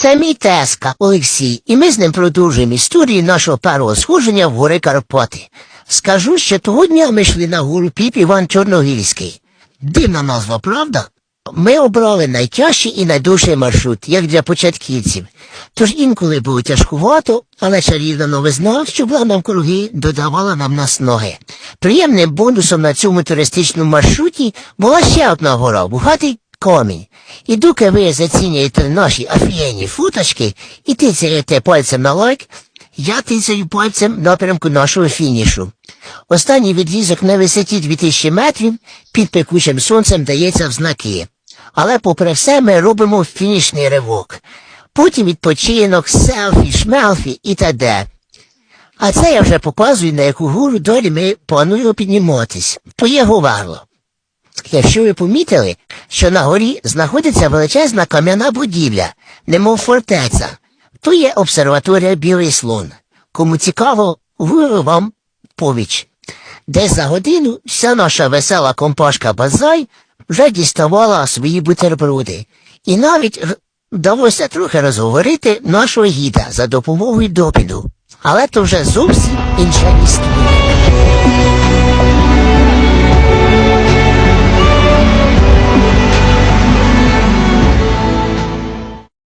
Це мій тезка Олексій, і ми з ним продовжуємо історію нашого першого сходження в гори Карпати. Скажу, що того дня ми йшли на гору Піп Іван Чорногірський. Дивна назва, правда? Ми обрали найтяжчий і найдовший маршрут, як для початківців. Тож інколи було тяжкувато, але чарівна новизна, що була навкруги, додавала нам насноги. Приємним бонусом на цьому туристичному маршруті була ще одна гора, Бухатий комінь. І доки ви зацінюєте наші офігенні футочки і тицяєте пальцем на лайк, я тицяю пальцем напрямку нашого фінішу. Останній відрізок на висоті 2000 метрів під пекучим сонцем дається в знаки. Але попри все ми робимо фінішний ривок. Потім відпочинок, селфі, шмелфі і т.д. А це я вже показую, на яку гору долі ми плануємо підніматись. То є. Якщо ви помітили, що на горі знаходиться величезна кам'яна будівля, немов фортеця, то є обсерваторія Білий Слон. Кому цікаво, виведу вам повіч. Десь за годину вся наша весела компашка Базай вже діставала свої бутерброди. І навіть вдалося трохи розговорити нашого гіда за допомогою допіду. Але то вже зовсім інша історія.